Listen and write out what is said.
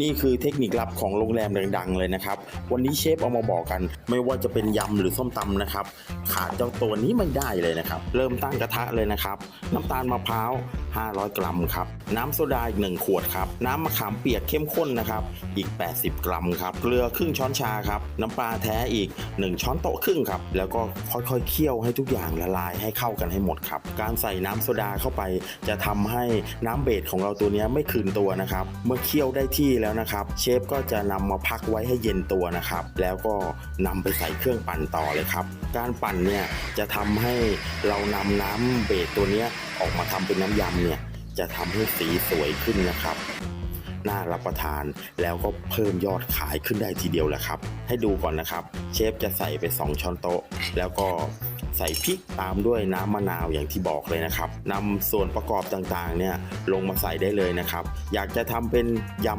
นี่คือเทคนิคลับของโรงแรมดังๆ เลยนะครับ วันนี้เชฟเอามาบอกกัน ไม่ว่าจะเป็นยำหรือส้มตำนะครับ ขาดเจ้าตัวนี้ไม่ได้เลยนะครับ เริ่มตั้งกระทะเลยนะครับ น้ำตาลมะพร้าว500 กรัมครับ น้ำโซดาอีก 1 ขวดครับ น้ำมะขามเปียกเข้มข้นนะครับ อีก 80 กรัมครับ เกลือครึ่งช้อนชาครับ น้ำปลาแท้อีก 1 ช้อนโต๊ะครึ่งครับ แล้วก็ค่อยๆเคี่ยวให้ทุกอย่างละลายให้เข้ากันให้หมดครับ การใส่น้ำโซดาเข้าไป จะทำให้น้ำเบสของเราตัวนี้ไม่คืนตัวนะครับ เมื่อเคี่ยวได้ที่แล้วนะครับ เชฟก็จะนำมาพักไว้ให้เย็นตัวนะครับ แล้วก็นำไปใส่เครื่องปั่นต่อเลยครับการปั่นเนี่ยจะทำให้เรานำน้ำเบสตัวเนี้ยออกมาทำเป็นน้ำยำเนี่ยจะทำให้สีสวยขึ้นนะครับน่ารับประทานแล้วก็เพิ่มยอดขายขึ้นได้ทีเดียวแหละครับ ให้ดูก่อนนะครับ เชฟจะใส่ไป 2 ช้อนโต๊ะ แล้วก็ใส่พริกตามด้วยน้ำมะนาวอย่างที่บอกเลยนะครับนำส่วนประกอบต่างๆเนี่ยลงมาใส่ได้เลยนะครับ อยากจะทำเป็นยำ